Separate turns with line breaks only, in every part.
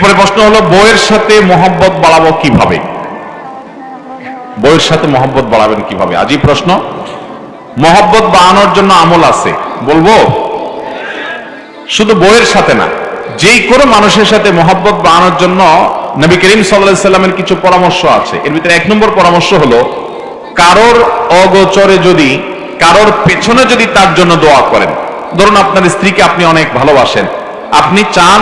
এরপরে প্রশ্ন হলো, বইয়ের সাথে মোহাব্বত বাড়াবো কীভাবে? বইয়ের সাথে মোহাব্বত বাড়াবেন কীভাবে? আজই প্রশ্ন। মোহাব্বত বাড়ানোর জন্য আমল আছে। বলব? শুধু বইয়ের সাথে না, যেই কোনো মানুষের সাথে মোহাব্বত বাড়ানোর জন্য নবী করিম সাল্লাহ সাল্লামের কিছু পরামর্শ আছে। এর ভিতরে এক নম্বর পরামর্শ হলো, কারোর অগোচরে যদি, কারোর পেছনে যদি তার জন্য দোয়া করেন, ধরুন আপনার স্ত্রীকে আপনি অনেক ভালোবাসেন, আপনি চান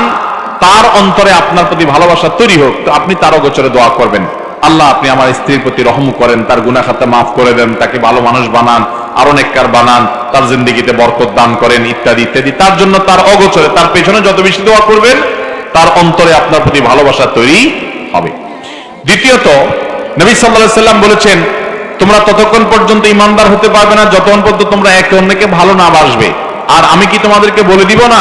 তার অন্তরে আপনার প্রতি ভালোবাসা তৈরি হোক, তো আপনি তার অগোচরে দোয়া করবেন। আল্লাহ, আপনি আমার স্ত্রীর প্রতি রহম করেন, তার গুনা খাতা মাফ করে দেন, তাকে ভালো মানুষ বানান, আরও নেককার বানান, তার জিন্দিগিতে বরকত দান করেন, ইত্যাদি ইত্যাদি। তার জন্য তার অগোচরে, তার পেছনে যত বেশি দোয়া করবেন, তার অন্তরে আপনার প্রতি ভালোবাসা তৈরি হবে। দ্বিতীয়ত, নবী সাল্লাহ সাল্লাম বলেছেন, তোমরা ততক্ষণ পর্যন্ত ইমানদার হতে পারবে না, যতক্ষণ পর্যন্ত তোমরা একে অন্যকে ভালো না বাসবে। আর আমি কি তোমাদেরকে বলে দিব না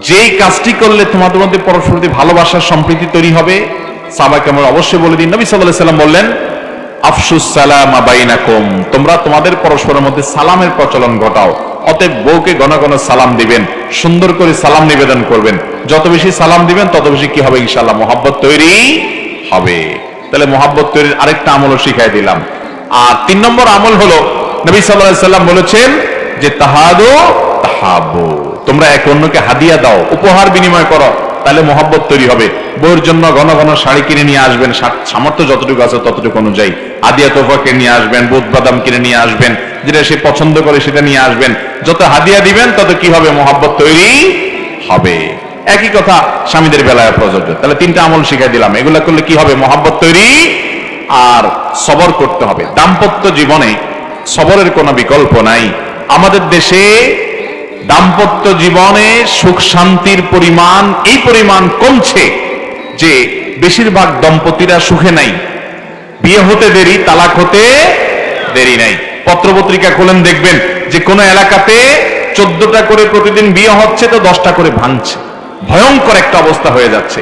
যেই কাজটি করলে তোমাদের মধ্যে পরস্পর ভালোবাসার সম্প্রীতি তৈরি হবে সাবাকে আমরা অবশ্যই বলে দিন। নবী সাল্লাহ সাল্লাম বললেন আফসুস সালাম আবাইনাকুম তোমরা তোমাদের পরস্পরের মধ্যে সালামের প্রচলন ঘটাও। অতএব বউকে ঘন ঘন সালাম দিবেন, সুন্দর করে সালাম নিবেদন করবেন। যত বেশি সালাম দিবেন, তত বেশি কি হবে? ইনশাআল্লাহ মোহাব্বত তৈরি হবে। তাহলে মোহাব্বত তৈরির আরেকটা আমলও শিখাই দিলাম। আর তিন নম্বর আমল হলো, নবী সাল্লাহ সাল্লাম বলেছেন যে, তাহাদো তাহাবো তোমরা এক অন্যকে হাদিয়া দাও, উপহার বিনিময় করো, তাহলে মোহাব্বত তৈরি হবে। বউর জন্য ঘন ঘন শাড়ি কিনে নিয়ে আসবেন সামর্থ্য যতটুকু আছে ততটুকু অনুযায়ী। হাদিয়া তোফা কিনে নিয়ে আসবেন বুধ বাদাম কিনে নিয়ে আসবেন, যেটা সে পছন্দ করে সেটা নিয়ে আসবেন। যত হাদিয়া দিবেন, তত কি হবে? মোহাব্বত তৈরি হবে। একই কথা স্বামীদের বেলায় প্রযোজ্য। তাহলে তিনটা আমল শিখাই দিলাম। এগুলা করলে কি হবে? মহাব্বত তৈরি আর সবর করতে হবে। দাম্পত্য জীবনে সবরের কোনো বিকল্প নাই। আমাদের দেশে দাম্পত্য জীবনে সুখ শান্তির পরিমাণ এই পরিমাণ কমছে যে বেশিরভাগ দম্পতিরা সুখে নাই। বিয়ে হতে দেরি, তালাক হতে দেরি নাই। পত্রপত্রিকা খোলেন, দেখবেন যে কোনো এলাকাতে চোদ্দটা করে প্রতিদিন বিয়ে হচ্ছে তো দশটা করে ভাঙছে। ভয়ঙ্কর একটা অবস্থা হয়ে যাচ্ছে।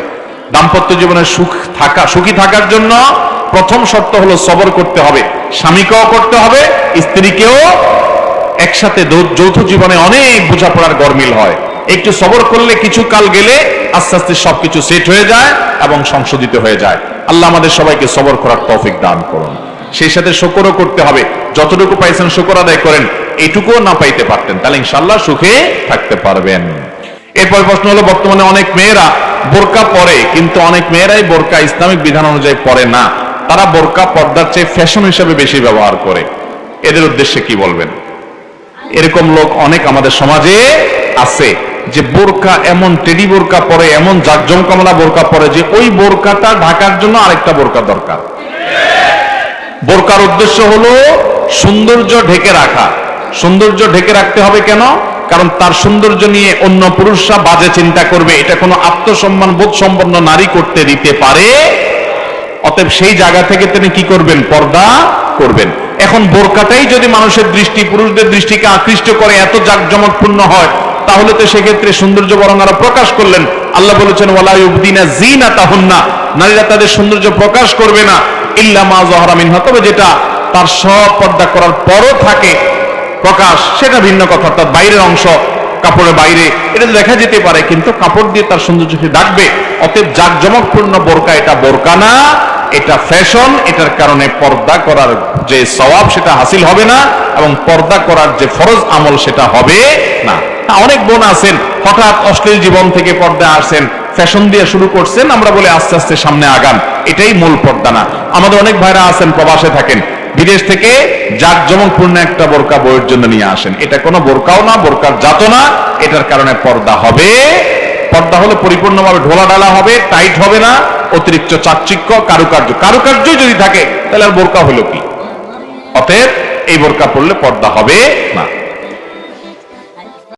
দাম্পত্য জীবনে সুখ থাকা, সুখী থাকার জন্য প্রথম শর্ত হলো সবর করতে হবে। স্বামীকেও করতে হবে, স্ত্রীকেও একসাথে যৌথ জীবনে অনেক বোঝাপড়ার গরমিল হয়। একটু সবর করলে কিছু কাল গেলে আস্তে আস্তে সবকিছু সেট হয়ে যায় এবং সংশোধিত হয়ে যায়। আল্লাহ আমাদের সবাইকে সবর করার তৌফিক দান করুন। সেই সাথে শকরও করতে হবে। যতটুকু পাইছেন শকর আদায় করেন, এটুকুও না পাইতে পারতেন, তাহলে ইনশাল্লাহ সুখে থাকতে পারবেন। এরপর প্রশ্ন হলো, বর্তমানে অনেক মেয়েরা বোরকা পরে, কিন্তু অনেক মেয়েরাই বোরকা ইসলামিক বিধান অনুযায়ী পরে না। তারা বোরকা পর্দার চেয়ে ফ্যাশন হিসেবে বেশি ব্যবহার করে। এদের উদ্দেশ্যে কি বলবেন? এরকম লোক অনেক আমাদের সমাজে আছে যে বোরকা এমন টেডি বোরকা পরে, এমন জাকজমকামলা বোরকা পরে যে ওই বোরকাটা ঢাকার জন্য আরেকটা বোরকা দরকার। বোরকার উদ্দেশ্য হলো সৌন্দর্য ঢেকে রাখা। সৌন্দর্য ঢেকে রাখতে হবে কেন? কারণ তার সৌন্দর্য নিয়ে অন্য পুরুষরা বাজে চিন্তা করবে। এটা কোনো আত্মসম্মান বোধ সম্পন্ন নারী করতে দিতে পারে। অতএব সেই জায়গা থেকে তিনি কি করবেন? পর্দা করবেন। এখন বোরকাটাই যদি মানুষের দৃষ্টি, পুরুষদের দৃষ্টিকে আকৃষ্ট করে এত জাকজমকপূর্ণ হয়, তাহলে তো সেক্ষেত্রে সৌন্দর্য বরং আরও প্রকাশ করলেন। আল্লাহ বলেছেন, ওয়ালা ইউবদিনা জিনা তাহুন্না নারীরা তাদের সৌন্দর্য প্রকাশ করবে না। ইল্লা মা জহরা মিনহা। তবে যেটা তার সব পর্দা করার পরও থাকে প্রকাশ, সেটা ভিন্ন কথা। অর্থাৎ বাইরের অংশ, কাপড়ের বাইরে, এটা দেখা যেতে পারে, কিন্তু কাপড় দিয়ে তার সৌন্দর্যকে ডাকবে। অতএব জাকজমকপূর্ণ বোরকা, এটা বোরকা না, এটা ফ্যাশন, এটার কারণে পর্দা করার যে সওয়াব সেটা হাসিল হবে না এবং পর্দা করার যে ফরজ আমল সেটা হবে না। অনেক বোন আছেন, হঠাৎ অশ্লীল জীবন থেকে পর্দা আসেন, ফ্যাশন দিয়ে শুরু করছেন, আমরা বলে আস্তে আস্তে সামনে আগান। এটাই মূল পর্দা না। আমাদের অনেক ভাইরা আছেন, প্রবাসে থাকেন, বিদেশ থেকে জাকজমকপূর্ণ একটা বোরকা বইয়ের জন্য নিয়ে আসেন। এটা কোনো বোরকাও না, বোরকার জাত না, এটার কারণে পর্দা হবে। পর্দা হলে পরিপূর্ণভাবে ঢোলা ডালা হবে, টাইট হবে না, অতিরিক্ত চাকচিক্য, কারুকার্য। কারুকার্য যদি থাকে, তাহলে আর বোরকা হলো কি? অতএব এই বোরকা পড়লে পর্দা হবে না।